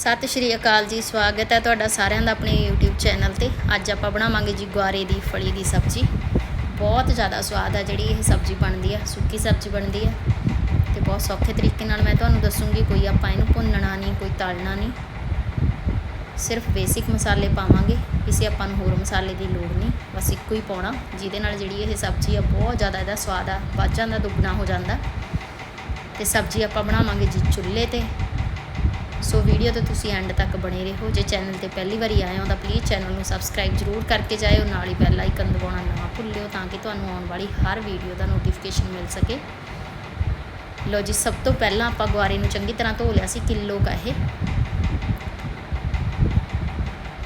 ਸਤਿ ਸ਼੍ਰੀ ਅਕਾਲ ਜੀ, ਸਵਾਗਤ ਹੈ ਤੁਹਾਡਾ ਸਾਰਿਆਂ ਦਾ ਆਪਣੇ YouTube ਚੈਨਲ ਤੇ। ਅੱਜ ਆਪਾਂ ਬਣਾਵਾਂਗੇ ਜੀ ਗੁਆਰੇ ਦੀ ਫਲੀ ਦੀ ਸਬਜ਼ੀ। ਬਹੁਤ ਜ਼ਿਆਦਾ ਸਵਾਦ ਆ ਜਿਹੜੀ ਇਹ ਸਬਜ਼ੀ ਬਣਦੀ ਆ, ਸੁੱਕੀ ਸਬਜ਼ੀ ਬਣਦੀ ਆ। ਤੇ ਬਹੁਤ ਸੌਖੇ ਤਰੀਕੇ ਨਾਲ ਮੈਂ ਤੁਹਾਨੂੰ ਦੱਸੂੰਗੀ, ਕੋਈ ਆਪਾਂ ਇਹਨੂੰ ਭੁੰਨਣਾ ਨਹੀਂ, ਕੋਈ ਤਲਣਾ ਨਹੀਂ। ਸਿਰਫ ਬੇਸਿਕ ਮਸਾਲੇ ਪਾਵਾਂਗੇ, ਕਿਸੇ ਆਪਾਂ ਨੂੰ ਹੋਰ ਮਸਾਲੇ ਦੀ ਲੋੜ ਨਹੀਂ। ਬਸ ਇੱਕੋ ਹੀ ਪਾਉਣਾ, ਜਿਹਦੇ ਨਾਲ ਜਿਹੜੀ ਇਹ ਸਬਜ਼ੀ ਆ, ਬਹੁਤ ਜ਼ਿਆਦਾ ਇਹਦਾ ਸਵਾਦ ਆ, ਵੱਧ ਜਾਂਦਾ, ਦੁੱਗਣਾ ਹੋ ਜਾਂਦਾ। ਤੇ ਸਬਜ਼ੀ ਆਪਾਂ ਬਣਾਵਾਂਗੇ ਜੀ ਚੁੱਲ੍ਹੇ ਤੇ। ਸੋ ਵੀਡੀਓ ਤੇ ਤੁਸੀਂ ਐਂਡ ਤੱਕ ਬਣੇ ਰਹੋ। ਜੇ ਚੈਨਲ ਤੇ ਪਹਿਲੀ ਵਾਰੀ ਆਏ ਹੋ ਤਾਂ ਪਲੀਜ਼ ਚੈਨਲ ਨੂੰ ਸਬਸਕ੍ਰਾਈਬ ਜ਼ਰੂਰ ਕਰਕੇ ਜਾਇਓ। ਨਾਲ ਹੀ ਬੈਲ ਆਈਕਨ ਦਬਾਉਣਾ ਨਾ ਭੁੱਲਿਓ ਤਾਂ ਕਿ ਤੁਹਾਨੂੰ ਆਉਣ ਵਾਲੀ ਹਰ ਵੀਡੀਓ ਦਾ ਨੋਟੀਫਿਕੇਸ਼ਨ ਮਿਲ ਸਕੇ। ਲੋ ਜੀ, ਸਭ ਤੋਂ ਪਹਿਲਾਂ ਆਪਾਂ ਗੁਆਰੇ ਨੂੰ ਚੰਗੀ ਤਰ੍ਹਾਂ ਧੋ ਲਿਆ ਸੀ, ਕਿਲੋ ਕਾ ਇਹ।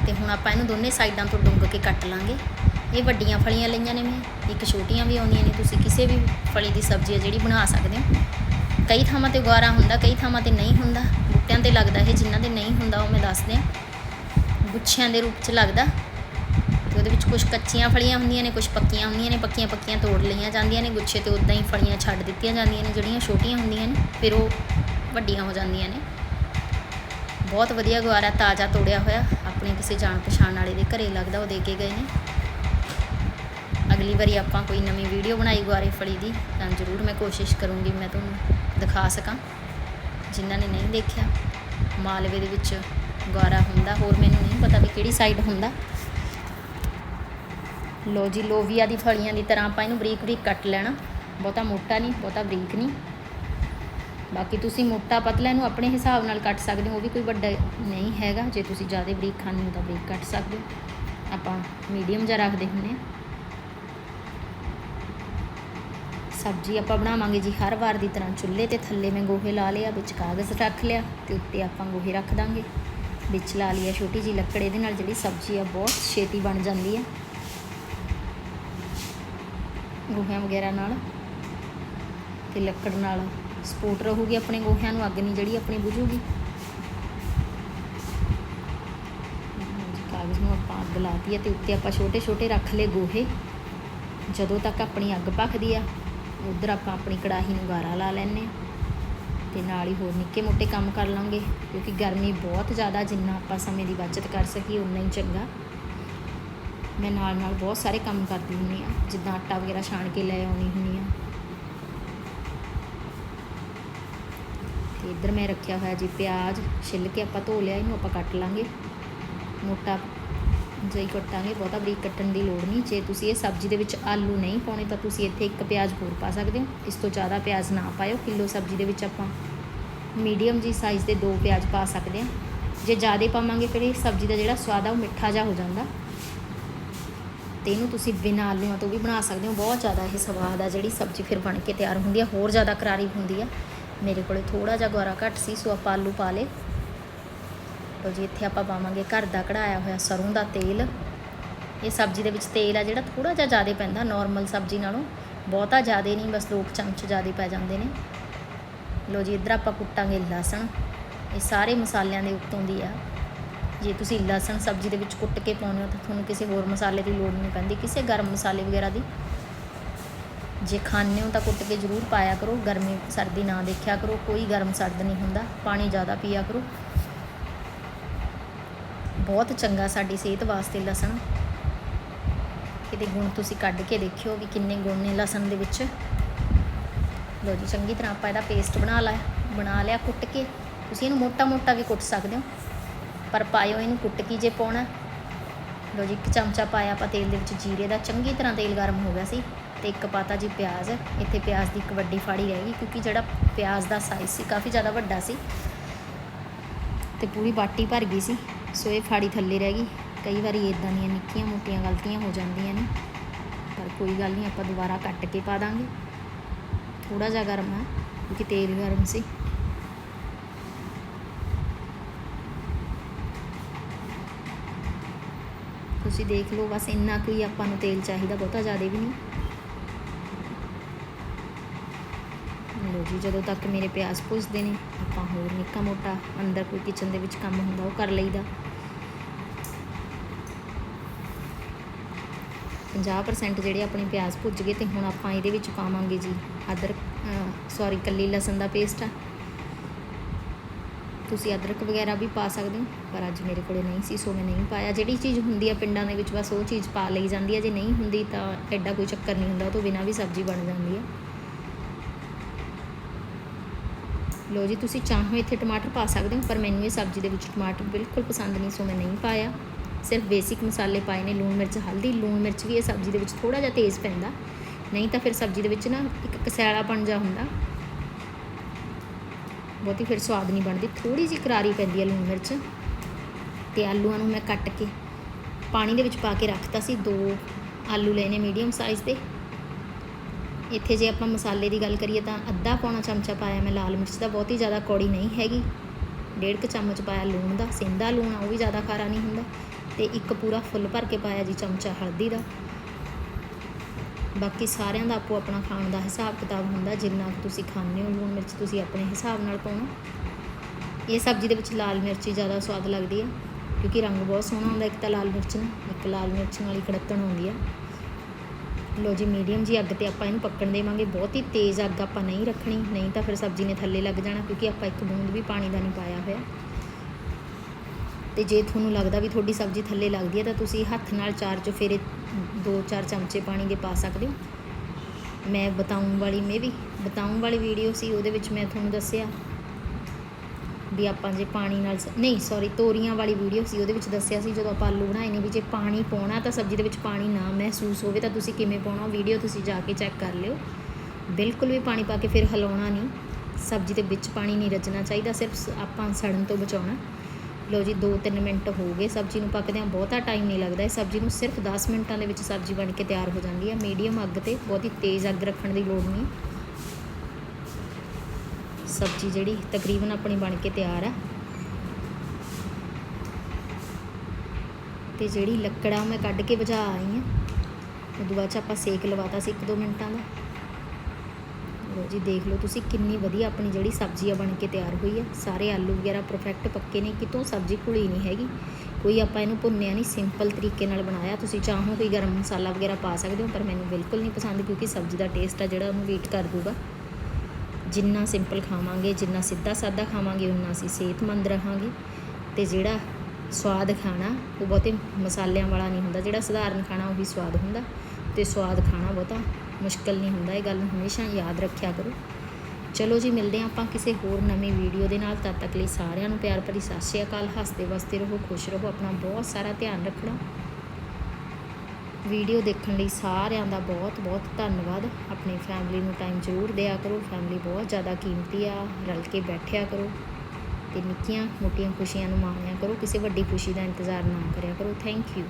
ਤੇ ਹੁਣ ਆਪਾਂ ਇਹਨੂੰ ਦੋਨੇ ਸਾਈਡਾਂ ਤੋਂ ਡੁੰਗ ਕੇ ਕੱਟ ਲਾਂਗੇ। ਇਹ ਵੱਡੀਆਂ ਫਲੀਆਂ ਲਈਆਂ ਨੇ ਮੈਂ, ਇੱਕ ਛੋਟੀਆਂ ਵੀ ਆਉਂਦੀਆਂ ਨੇ, ਤੁਸੀਂ ਕਿਸੇ ਵੀ ਫਲੀ ਦੀ ਸਬਜ਼ੀ ਹੈ ਜਿਹੜੀ ਬਣਾ ਸਕਦੇ ਹੋ। ਕਈ ਥਾਵਾਂ ਤੇ ਗੁਆਰਾ ਹੁੰਦਾ, ਕਈ ਥਾਵਾਂ ਤੇ ਨਹੀਂ ਹੁੰਦਾ। ਬੂਟਿਆਂ ਤੇ ਲੱਗਦਾ ਇਹ, ਜਿਨ੍ਹਾਂ ਦੇ ਨਹੀਂ ਹੁੰਦਾ ਉਹ ਮੈਂ ਦੱਸਦੇ ਆ ਗੁੱਛਿਆਂ ਦੇ ਰੂਪ 'ਚ ਲੱਗਦਾ। ਤੇ ਉਹਦੇ ਵਿੱਚ ਕੁਝ ਕੱਚੀਆਂ ਫਲੀਆਂ ਹੁੰਦੀਆਂ ਨੇ ਕੁਝ ਪੱਕੀਆਂ ਹੁੰਦੀਆਂ ਨੇ, ਪੱਕੀਆਂ ਪੱਕੀਆਂ ਤੋੜ ਲਈਆਂ ਜਾਂਦੀਆਂ ਨੇ, ਗੁੱਛੇ ਤੇ ਉਦਾਂ ਹੀ ਫਲੀਆਂ ਛੱਡ ਦਿੱਤੀਆਂ ਜਾਂਦੀਆਂ ਨੇ, ਜਿਹੜੀਆਂ ਛੋਟੀਆਂ ਹੁੰਦੀਆਂ ਨੇ, ਫਿਰ ਉਹ ਵੱਡੀਆਂ ਹੋ ਜਾਂਦੀਆਂ ਨੇ। ਬਹੁਤ ਵਧੀਆ ਗੁਆਰਾ ਤਾਜ਼ਾ ਤੋੜਿਆ ਹੋਇਆ, ਆਪਣੇ ਕਿਸੇ ਜਾਣ ਪਛਾਣ ਵਾਲੇ ਦੇ ਘਰੇ ਲੱਗਦਾ, ਉਹ ਦੇ ਕੇ ਗਏ ਨੇ। ਅਗਲੀ ਵਾਰੀ ਆਪਾਂ ਕੋਈ ਨਵੀਂ ਵੀਡੀਓ ਬਣਾਈ ਗੁਆਰੇ ਫਲੀ ਦੀ, ਤਾਂ ਜ਼ਰੂਰ ਮੈਂ ਕੋਸ਼ਿਸ਼ ਕਰੂੰਗੀ, ਮੈਂ ਤੁਹਾਨੂੰ ਦਿਖਾ ਸਕਾਂ। ਜਿਨ੍ਹਾਂ ਨੇ ਨਹੀਂ ਦੇਖਿਆ, ਮਾਲਵੇ ਦੇ ਵਿੱਚ ਗੁਆਰਾ ਹੁੰਦਾ, ਹੋਰ ਮੈਨੂੰ ਨਹੀਂ ਪਤਾ ਵੀ ਕਿਹੜੀ ਸਾਈਡ ਹੁੰਦਾ। ਲੋ ਜੀ, ਲੋਵੀਆ ਦੀ ਫਲੀਆਂ ਦੀ ਤਰ੍ਹਾਂ ਆਪਾਂ ਇਹਨੂੰ ਬਰੀਕ ਬਰੀਕ ਕੱਟ ਲੈਣਾ। ਬਹੁਤਾ ਮੋਟਾ ਨਹੀਂ, ਬਹੁਤਾ ਬਰੀਕ ਨਹੀਂ। ਬਾਕੀ ਤੁਸੀਂ ਮੋਟਾ ਪਤਲਾ ਇਹਨੂੰ ਆਪਣੇ ਹਿਸਾਬ ਨਾਲ ਕੱਟ ਸਕਦੇ ਹੋ, ਉਹ ਵੀ ਕੋਈ ਵੱਡਾ ਨਹੀਂ ਹੈਗਾ। ਜੇ ਤੁਸੀਂ ਜ਼ਿਆਦਾ ਬਰੀਕ ਖਾਣੀ ਹੋ ਤਾਂ ਬਰੀਕ ਕੱਟ ਸਕਦੇ ਹੋ। ਆਪਾਂ ਮੀਡੀਅਮ ਜਿਹਾ ਰੱਖਦੇ ਹੁੰਦੇ ਹਾਂ। ਸਬਜ਼ੀ ਆਪਾਂ ਬਣਾਵਾਂਗੇ ਜੀ ਹਰ ਵਾਰ ਦੀ ਤਰ੍ਹਾਂ ਚੁੱਲ੍ਹੇ ਤੇ ਥੱਲੇ ਮੈਂ ਗੋਹੇ ਲਾ ਲਿਆ ਵਿੱਚ ਕਾਗਜ਼ ਰੱਖ ਲਿਆ ਤੇ ਉੱਤੇ ਆਪਾਂ ਗੋਹੇ ਰੱਖ ਦਾਂਗੇ। ਵਿੱਚ ਲਾ ਲਿਆ ਛੋਟੀ ਜੀ ਲੱਕੜ, ਇਹਦੇ ਨਾਲ ਜਿਹੜੀ ਸਬਜ਼ੀ ਆ ਬਹੁਤ ਛੇਤੀ ਬਣ ਜਾਂਦੀ ਹੈ ਗੋਹਿਆਂ ਵਗੈਰਾ ਨਾਲ ਤੇ ਲੱਕੜ ਨਾਲ ਸਪੋਰਟ ਰਹੂਗੀ ਆਪਣੇ ਗੋਹਿਆਂ ਨੂੰ, ਅੱਗ ਨਹੀਂ ਜਿਹੜੀ ਆਪਣੀ ਬੁਝੂਗੀ। ਕਾਗਜ਼ ਨੂੰ ਆਪਾਂ ਅੱਗ ਲਾਤੀ ਹੈ ਤੇ ਉੱਤੇ ਆਪਾਂ ਛੋਟੇ ਛੋਟੇ ਰੱਖ ਲਏ ਗੋਹੇ। ਜਦੋਂ ਤੱਕ ਆਪਣੀ ਅੱਗ ਪੱਕਦੀ ਆ ਉਧਰ ਆਪਾਂ ਆਪਣੀ ਕੜਾਹੀ ਨੂੰ ਗਾਰਾ ਲਾ ਲੈਣੇ ਤੇ ਨਾਲ ਹੀ ਹੋਰ ਨਿੱਕੇ ਮੋਟੇ ਕੰਮ ਕਰ ਲਾਂਗੇ, ਕਿਉਂਕਿ ਗਰਮੀ ਬਹੁਤ ਜ਼ਿਆਦਾ ਜਿੰਨਾ ਆਪਾਂ ਸਮੇਂ ਦੀ ਬਚਤ ਕਰ ਸਕੀਏ ਉਨਾ ਹੀ ਚੰਗਾ। ਮੈਂ ਨਾਲ ਨਾਲ ਬਹੁਤ ਸਾਰੇ ਕੰਮ ਕਰਦੀ ਹੁੰਦੀ ਆ ਜਿੱਦਾਂ ਆਟਾ ਵਗੈਰਾ ਛਾਣ ਕੇ ਲੈ ਆਉਣੀ ਹੁੰਦੀ ਆ ਤੇ ਇੱਧਰ ਮੈਂ ਰੱਖਿਆ ਹੋਇਆ ਜੀ ਪਿਆਜ਼, ਛਿੱਲ ਕੇ ਆਪਾਂ ਧੋ ਲਿਆ, ਇਹਨੂੰ ਆਪਾਂ ਕੱਟ ਲਾਂਗੇ। ਮੋਟਾ ਜਿਹੀ ਕੱਟਾਂਗੇ, ਬਹੁਤਾ ਬਰੀਕ ਕੱਟਣ ਦੀ ਲੋੜ ਨਹੀਂ। ਜੇ ਤੁਸੀਂ ਇਹ ਸਬਜ਼ੀ ਦੇ ਵਿੱਚ ਆਲੂ ਨਹੀਂ ਪਾਉਣੇ, ਤਾਂ ਤੁਸੀਂ ਇੱਥੇ ਇੱਕ ਪਿਆਜ਼ ਹੋਰ ਪਾ ਸਕਦੇ ਹੋ। ਇਸ ਤੋਂ ਜ਼ਿਆਦਾ ਪਿਆਜ਼ ਨਾ ਪਾਇਓ। ਕਿਲੋ ਸਬਜ਼ੀ ਦੇ ਵਿੱਚ ਆਪਾਂ ਮੀਡੀਅਮ ਜੀ ਸਾਈਜ਼ ਦੇ ਦੋ ਪਿਆਜ਼ ਪਾ ਸਕਦੇ ਹਾਂ। ਜੇ ਜ਼ਿਆਦਾ ਪਾਵਾਂਗੇ ਫਿਰ ਇਹ ਸਬਜ਼ੀ ਦਾ ਜਿਹੜਾ ਸਵਾਦ ਆ, ਉਹ ਮਿੱਠਾ ਜਿਹਾ ਹੋ ਜਾਂਦਾ। ਤੇ ਇਹਨੂੰ ਤੁਸੀਂ ਬਿਨਾਂ ਆਲੂਆਂ ਤੋਂ ਵੀ ਬਣਾ ਸਕਦੇ ਹੋ। ਬਹੁਤ ਜ਼ਿਆਦਾ ਇਹ ਸਵਾਦ ਆ ਜਿਹੜੀ ਸਬਜ਼ੀ ਫਿਰ ਬਣ ਕੇ ਤਿਆਰ ਹੁੰਦੀ ਆ। ਹੋਰ ਜ਼ਿਆਦਾ ਕਰਾਰੀ ਹੁੰਦੀ ਆ। ਮੇਰੇ ਕੋਲੇ ਥੋੜਾ ਜਿਹਾ ਗੁਆਰਾ ਘੱਟ ਸੀ, ਸੋ ਆਪਾਂ ਆਲੂ ਪਾ ਲਏ। ਲਓ ਜੀ, ਇੱਥੇ ਆਪਾਂ ਪਾਵਾਂਗੇ ਘਰ ਦਾ ਕਢਾਇਆ ਹੋਇਆ ਸਰੋਂ ਦਾ ਤੇਲ। ਇਹ ਸਬਜ਼ੀ ਦੇ ਵਿੱਚ ਤੇਲ ਆ ਜਿਹੜਾ ਥੋੜਾ ਜਿਹਾ ਜ਼ਿਆਦਾ ਪੈਂਦਾ ਨਾਰਮਲ ਸਬਜ਼ੀ ਨਾਲੋਂ। ਬਹੁਤਾ ਜ਼ਿਆਦਾ ਨਹੀਂ, ਬਸ ਦੋ ਚਮਚ ਜ਼ਿਆਦਾ ਪੈ ਜਾਂਦੇ ਨੇ। ਲਓ ਜੀ, ਇੱਧਰ ਆਪਾਂ ਕੁੱਟਾਂਗੇ ਲਸਣ। ਇਹ ਸਾਰੇ ਮਸਾਲਿਆਂ ਦੇ ਉੱਤੋਂ ਦੀ ਆ। ਜੇ ਤੁਸੀਂ ਲਸਣ ਸਬਜ਼ੀ ਦੇ ਵਿੱਚ ਕੁੱਟ ਕੇ ਪਾਉਂਦੇ ਹੋ ਤਾਂ ਤੁਹਾਨੂੰ ਕਿਸੇ ਹੋਰ ਮਸਾਲੇ ਦੀ ਲੋੜ ਨਹੀਂ ਪੈਂਦੀ, ਕਿਸੇ ਗਰਮ ਮਸਾਲੇ ਵਗੈਰਾ ਦੀ। ਜੇ ਖਾਣੇ ਹੋ ਤਾਂ ਕੁੱਟ ਕੇ ਜ਼ਰੂਰ ਪਾਇਆ ਕਰੋ। ਗਰਮੀ, ਸਰਦੀ ਨਾ ਦੇਖਿਆ ਕਰੋ। ਕੋਈ ਗਰਮ ਸਰਦ ਨਹੀਂ ਹੁੰਦਾ। ਪਾਣੀ ਜ਼ਿਆਦਾ ਪੀਆ ਕਰੋ। ਬਹੁਤ ਚੰਗਾ ਸਾਡੀ ਸਿਹਤ ਵਾਸਤੇ ਲਸਣ। ਇਹਦੇ ਗੁਣ ਤੁਸੀਂ ਕੱਢ ਕੇ ਦੇਖਿਓ ਵੀ ਕਿੰਨੇ ਗੁਣ ਨੇ ਲਸਣ ਦੇ ਵਿੱਚ। ਲੋ ਜੀ, ਚੰਗੀ ਤਰ੍ਹਾਂ ਆਪਾਂ ਇਹਦਾ ਪੇਸਟ ਬਣਾ ਲਿਆ ਬਣਾ ਲਿਆ, ਕੁੱਟ ਕੇ। ਤੁਸੀਂ ਇਹਨੂੰ ਮੋਟਾ ਮੋਟਾ ਵੀ ਕੁੱਟ ਸਕਦੇ ਹੋ, ਪਰ ਪਾਇਓ ਇਹਨੂੰ ਕੁੱਟ ਕੇ ਜੇ ਪਾਉਣਾ। ਲੋ ਜੀ, ਇੱਕ ਚਮਚਾ ਪਾਇਆ ਆਪਾਂ ਤੇਲ ਦੇ ਵਿੱਚ ਜੀਰੇ ਦਾ, ਚੰਗੀ ਤਰ੍ਹਾਂ ਤੇਲ ਗਰਮ ਹੋ ਗਿਆ ਸੀ ਤੇ ਇੱਕ ਪਾਤਾ ਜੀ ਪਿਆਜ਼। ਇੱਥੇ ਪਿਆਜ਼ ਦੀ ਇੱਕ ਵੱਡੀ ਫਾੜੀ ਰਹਿ ਗਈ, ਕਿਉਂਕਿ ਜਿਹੜਾ ਪਿਆਜ਼ ਦਾ ਸਾਈਜ਼ ਸੀ, ਕਾਫੀ ਜ਼ਿਆਦਾ ਵੱਡਾ ਸੀ ਤੇ ਪੂਰੀ ਬਾਟੀ ਭਰ ਗਈ ਸੀ। ਸੋ ਇਹ ਫਾੜੀ ਥੱਲੇ ਰਹਿ ਗਈ। ਕਈ ਵਾਰੀ ਇਦਾਂ ਦੀਆਂ ਨਿੱਕੀਆਂ ਮੋਟੀਆਂ ਗਲਤੀਆਂ ਹੋ ਜਾਂਦੀਆਂ ਨੇ, ਪਰ ਕੋਈ ਗੱਲ ਨਹੀਂ, ਆਪਾਂ ਦੁਬਾਰਾ ਕੱਟ ਕੇ ਪਾ ਦਾਂਗੇ। ਥੋੜਾ ਜਿਹਾ ਗਰਮ ਹੈ ਕਿਉਂਕਿ ਤੇਲ ਗਰਮ ਸੀ। ਤੁਸੀਂ ਦੇਖ ਲਓ, ਬਸ ਇੰਨਾ ਕੋਈ ਆਪਾਂ ਨੂੰ ਤੇਲ ਚਾਹੀਦਾ, ਬਹੁਤਾ ਜ਼ਿਆਦਾ ਵੀ ਨਹੀਂ। ਲੋ ਜੀ, ਜਦੋਂ ਤੱਕ ਮੇਰੇ ਪਿਆਜ਼ ਭੁੱਜਦੇ ਨੇ, ਆਪਾਂ ਹੋਰ ਨਿੱਕਾ ਮੋਟਾ ਅੰਦਰ ਕੋਈ ਕਿਚਨ ਦੇ ਵਿੱਚ ਕੰਮ ਹੁੰਦਾ, ਉਹ ਕਰ ਲਈਦਾ। 50% ਜਿਹੜੇ ਆਪਣੇ ਪਿਆਜ਼ ਭੁੱਜ ਗਏ ਤੇ ਹੁਣ ਆਪਾਂ ਇਹਦੇ ਵਿੱਚ ਪਾਵਾਂਗੇ ਜੀ ਅਦਰਕ ਸੌਰੀ ਕੱਲੀ ਲਸਣ ਦਾ ਪੇਸਟ ਆ। ਤੁਸੀਂ ਅਦਰਕ ਵਗੈਰਾ ਵੀ ਪਾ ਸਕਦੇ ਹੋ, ਪਰ ਅੱਜ ਮੇਰੇ ਕੋਲੇ ਨਹੀਂ ਸੀ, ਸੋ ਮੈਂ ਨਹੀਂ ਪਾਇਆ। ਜਿਹੜੀ ਚੀਜ਼ ਹੁੰਦੀ ਆ ਪਿੰਡਾਂ ਦੇ ਵਿੱਚ, ਬਸ ਉਹ ਚੀਜ਼ ਪਾ ਲਈ ਜਾਂਦੀ ਹੈ ਜੇ ਨਹੀਂ ਹੁੰਦੀ ਤਾਂ ਐਡਾ ਕੋਈ ਚੱਕਰ ਨਹੀਂ ਹੁੰਦਾ, ਉਹ ਤੋਂ ਬਿਨਾਂ ਵੀ ਸਬਜ਼ੀ ਬਣ ਜਾਂਦੀ ਹੈ ਲੋ ਜੀ, ਤੁਸੀਂ ਚਾਹੋ ਇੱਥੇ ਟਮਾਟਰ ਪਾ ਸਕਦੇ ਹੋ, ਪਰ ਮੈਨੂੰ ਇਹ ਸਬਜ਼ੀ ਦੇ ਵਿੱਚ ਟਮਾਟਰ ਬਿਲਕੁਲ ਪਸੰਦ ਨਹੀਂ, ਸੋ ਮੈਂ ਨਹੀਂ ਪਾਇਆ। ਸਿਰਫ ਬੇਸਿਕ ਮਸਾਲੇ ਪਾਏ ਨੇ, ਲੂਣ ਮਿਰਚ, ਹਲਦੀ, ਲੂਣ ਮਿਰਚ ਵੀ ਇਹ ਸਬਜ਼ੀ ਦੇ ਵਿੱਚ ਥੋੜਾ ਜਿਹਾ ਤੇਜ਼ ਪੈਂਦਾ। ਨਹੀਂ ਤਾਂ ਫਿਰ ਸਬਜ਼ੀ ਦੇ ਵਿੱਚ ਨਾ ਇੱਕ ਕਸੈਲਾਪਣ ਜਾ ਹੁੰਦਾ। ਬਹੁਤੀ ਫਿਰ ਸਵਾਦ ਨਹੀਂ ਬਣਦੀ। ਥੋੜੀ ਜਿਹੀ ਕਰਾਰੀ ਪੈਂਦੀ ਹੈ ਲੂਣ ਮਿਰਚ। ਤੇ ਆਲੂਆਂ ਨੂੰ ਮੈਂ ਕੱਟ ਕੇ ਪਾਣੀ ਦੇ ਵਿੱਚ ਪਾ ਕੇ ਰੱਖਤਾ ਸੀ। ਦੋ ਆਲੂ ਲਏ ਨੇ ਮੀਡੀਅਮ ਸਾਈਜ਼ ਦੇ। ਇੱਥੇ ਜੇ ਆਪਾਂ ਮਸਾਲੇ ਦੀ ਗੱਲ ਕਰੀਏ ਤਾਂ ਅੱਧਾ ਪੌਣਾ ਚਮਚਾ ਪਾਇਆ ਮੈਂ ਲਾਲ ਮਿਰਚ ਦਾ। ਬਹੁਤੀ ਜ਼ਿਆਦਾ ਕੌੜੀ ਨਹੀਂ ਹੈਗੀ। ਡੇਢ ਕੁ ਚਮਚ ਪਾਇਆ ਲੂਣ ਦਾ। ਸਿੰਦਾ ਲੂਣ ਆ, ਉਹ ਵੀ ਜ਼ਿਆਦਾ ਖਾਰਾ ਨਹੀਂ ਹੁੰਦਾ। ਤੇ ਇੱਕ ਪੂਰਾ ਫੁੱਲ ਭਰ ਕੇ ਪਾਇਆ ਜੀ ਚਮਚਾ ਹਲਦੀ ਦਾ। ਬਾਕੀ ਸਾਰਿਆਂ ਦਾ ਆਪੋ ਆਪਣਾ ਖਾਣ ਦਾ ਹਿਸਾਬ ਕਿਤਾਬ ਹੁੰਦਾ, ਜਿੰਨਾ ਕੁ ਤੁਸੀਂ ਖਾਂਦੇ ਹੋ, ਲੂਣ ਮਿਰਚ ਤੁਸੀਂ ਆਪਣੇ ਹਿਸਾਬ ਨਾਲ ਪਾਉਣਾ। ਇਹ ਸਬਜ਼ੀ ਦੇ ਵਿੱਚ ਲਾਲ ਮਿਰਚ ਹੀ ਜ਼ਿਆਦਾ ਸਵਾਦ ਲੱਗਦੀ ਹੈ ਕਿਉਂਕਿ ਰੰਗ ਬਹੁਤ ਸੋਹਣਾ ਹੁੰਦਾ ਇੱਕ ਤਾਂ ਲਾਲ ਮਿਰਚ ਨਾਲ, ਇੱਕ ਲਾਲ ਮਿਰਚ ਨਾਲ ਹੀ ਕੜਤਣ ਆਉਂਦੀ ਆ। ਲੋ ਜੀ, ਮੀਡੀਅਮ ਜੀ ਅੱਗ ਤੇ ਆਪਾਂ ਇਹਨੂੰ ਪੱਕਣ ਦੇਵਾਂਗੇ। ਬਹੁਤ ਹੀ ਤੇਜ਼ ਅੱਗ ਆਪਾਂ ਨਹੀਂ ਰੱਖਣੀ, ਨਹੀਂ ਤਾਂ ਫਿਰ ਸਬਜ਼ੀ ਨੇ ਥੱਲੇ ਲੱਗ ਜਾਣਾ, ਕਿਉਂਕਿ ਆਪਾਂ ਇੱਕ ਬੂੰਦ ਵੀ ਪਾਣੀ ਦਾ ਨਹੀਂ ਪਾਇਆ ਹੋਇਆ। ਤੇ ਜੇ ਤੁਹਾਨੂੰ ਲੱਗਦਾ ਵੀ ਤੁਹਾਡੀ ਸਬਜ਼ੀ ਥੱਲੇ ਲੱਗਦੀ ਹੈ ਤਾਂ ਤੁਸੀਂ ਹੱਥ ਨਾਲ ਚਾਰ ਚੁਫੇਰੇ, ਦੋ ਚਾਰ ਚਮਚੇ ਪਾਣੀ ਦੇ ਪਾ ਸਕਦੇ ਹੋ। ਮੈਂ ਬਤਾਉਂ ਵਾਲੀ, ਮੇ ਵੀ ਬਤਾਉਂ ਵਾਲੀ ਵੀਡੀਓ ਸੀ, ਉਹਦੇ ਵਿੱਚ ਮੈਂ ਤੁਹਾਨੂੰ ਦੱਸਿਆ ਵੀ ਆਪਾਂ ਜੇ ਪਾਣੀ ਨਾਲ ਸ- ਨਹੀਂ ਸੌਰੀ ਤੋਰੀਆਂ ਵਾਲੀ ਵੀਡੀਓ ਸੀ, ਉਹਦੇ ਵਿੱਚ ਦੱਸਿਆ ਸੀ, ਜਦੋਂ ਆਪਾਂ ਆਲੂ ਬਣਾਏ ਨੇ ਵੀ ਜੇ ਪਾਣੀ ਪਾਉਣਾ ਤਾਂ ਸਬਜ਼ੀ ਦੇ ਵਿੱਚ ਪਾਣੀ ਨਾ ਮਹਿਸੂਸ ਹੋਵੇ ਤਾਂ ਤੁਸੀਂ ਕਿਵੇਂ ਪਾਉਣਾ ਵੀਡੀਓ ਤੁਸੀਂ ਜਾ ਕੇ ਚੈੱਕ ਕਰ ਲਿਓ। ਬਿਲਕੁਲ ਵੀ ਪਾਣੀ ਪਾ ਕੇ ਫਿਰ ਹਿਲਾਉਣਾ ਨਹੀਂ। ਸਬਜ਼ੀ ਦੇ ਵਿੱਚ ਪਾਣੀ ਨਹੀਂ ਰਚਣਾ ਚਾਹੀਦਾ, ਸਿਰਫ ਸ- ਆਪਾਂ ਸੜਨ ਤੋਂ ਬਚਾਉਣਾ। ਲੋ ਜੀ 2-3 ਮਿੰਟ ਹੋ ਗਏ, ਸਬਜ਼ੀ ਨੂੰ ਪੱਕਦਿਆਂ ਬਹੁਤਾ ਟਾਈਮ ਨਹੀਂ ਲੱਗਦਾ। ਇਹ ਸਬਜ਼ੀ ਨੂੰ ਸਿਰਫ 10 ਮਿੰਟਾਂ ਦੇ ਵਿੱਚ ਸਬਜ਼ੀ ਬਣ ਕੇ ਤਿਆਰ ਹੋ ਜਾਂਦੀ ਹੈ। ਮੀਡੀਅਮ ਅੱਗ ਤੇ ਬਹੁਤੀ ਤੇਜ਼ ਅੱਗ ਰੱਖਣ ਦੀ ਲੋੜ ਨਹੀਂ। ਸਬਜ਼ੀ ਜਿਹੜੀ ਤਕਰੀਬਨ ਆਪਣੀ ਬਣ ਕੇ ਤਿਆਰ ਆ। ਤੇ ਜਿਹੜੀ ਲੱਕੜਾ ਮੈਂ ਕੱਢ ਕੇ ਬੁਝਾ ਆਈ ਹਾਂ ਉਦੋਂ ਬਾਅਦ 'ਚ ਆਪਾਂ ਸੇਕ ਲਵਾਤਾ ਸੀ 1-2 ਮਿੰਟਾਂ ਦਾ। ਲੋ ਜੀ, ਦੇਖ ਲਓ ਤੁਸੀਂ ਕਿੰਨੀ ਵਧੀਆ ਆਪਣੀ ਜਿਹੜੀ ਸਬਜ਼ੀ ਆ ਬਣ ਕੇ ਤਿਆਰ ਹੋਈ ਆ। ਸਾਰੇ ਆਲੂ ਵਗੈਰਾ ਪਰਫੈਕਟ ਪੱਕੇ ਨੇ, ਕਿਤੋਂ ਸਬਜ਼ੀ ਘੁਲੀ ਨਹੀਂ ਹੈਗੀ। ਕੋਈ ਆਪਾਂ ਇਹਨੂੰ ਭੁੰਨਿਆ ਨਹੀਂ ਸਿੰਪਲ ਤਰੀਕੇ ਨਾਲ ਬਣਾਇਆ। ਤੁਸੀਂ ਚਾਹੋ ਕੋਈ ਗਰਮ ਮਸਾਲਾ ਵਗੈਰਾ ਪਾ ਸਕਦੇ ਹੋ, ਪਰ ਮੈਨੂੰ ਬਿਲਕੁਲ ਨਹੀਂ ਪਸੰਦ, ਕਿਉਂਕਿ ਸਬਜ਼ੀ ਦਾ ਟੇਸਟ ਆ ਜਿਹੜਾ ਉਹਨੂੰ ਵੀਟ ਕਰ ਦੂਗਾ ਜਿੰਨਾ ਸਿੰਪਲ ਖਾਵਾਂਗੇ, ਜਿੰਨਾ ਸਿੱਧਾ ਸਾਦਾ ਖਾਵਾਂਗੇ, ਉਨਾ ਅਸੀਂ ਸਿਹਤਮੰਦ ਰਹਾਂਗੇ। ਤੇ ਜਿਹੜਾ ਸਵਾਦ ਖਾਣਾ, ਉਹ ਬਹੁਤੇ ਮਸਾਲਿਆਂ ਵਾਲਾ ਨਹੀਂ ਹੁੰਦਾ। ਜਿਹੜਾ ਸਧਾਰਨ ਖਾਣਾ, ਉਹ ਵੀ ਸਵਾਦ ਹੁੰਦਾ। ਤੇ ਸਵਾਦ ਖਾਣਾ ਬਹੁਤਾ ਮੁਸ਼ਕਲ ਨਹੀਂ ਹੁੰਦਾ, ਇਹ ਗੱਲ ਨੂੰ ਹਮੇਸ਼ਾ ਯਾਦ ਰੱਖਿਆ ਕਰੋ। ਚਲੋ ਜੀ, ਮਿਲਦੇ ਹਾਂ ਆਪਾਂ ਕਿਸੇ ਹੋਰ ਨਵੀਂ ਵੀਡੀਓ ਦੇ ਨਾਲ। ਤਦ ਤੱਕ ਲਈ ਸਾਰਿਆਂ ਨੂੰ ਪਿਆਰ ਭਰੀ ਸਤਿ ਸ਼੍ਰੀ ਅਕਾਲ। ਹੱਸਦੇ ਵਸਦੇ ਰਹੋ, ਖੁਸ਼ ਰਹੋ, ਆਪਣਾ ਬਹੁਤ ਸਾਰਾ ਧਿਆਨ ਰੱਖਣਾ। ਵੀਡੀਓ ਦੇਖਣ ਲਈ ਸਾਰਿਆਂ ਦਾ ਬਹੁਤ ਬਹੁਤ ਧੰਨਵਾਦ। ਆਪਣੀ ਫੈਮਿਲੀ ਨੂੰ ਟਾਈਮ ਜ਼ਰੂਰ ਦਿਆ ਕਰੋ। ਫੈਮਿਲੀ ਬਹੁਤ ਜ਼ਿਆਦਾ ਕੀਮਤੀ ਆ, ਰਲ ਕੇ ਬੈਠਿਆ ਕਰੋ ਤੇ ਨਿੱਕੀਆਂ ਮੋਟੀਆਂ ਖੁਸ਼ੀਆਂ ਨੂੰ ਮਾਣਿਆ ਕਰੋ। ਕਿਸੇ ਵੱਡੀ ਖੁਸ਼ੀ ਦਾ ਇੰਤਜ਼ਾਰ ਨਾ ਕਰਿਆ ਕਰੋ। Thank you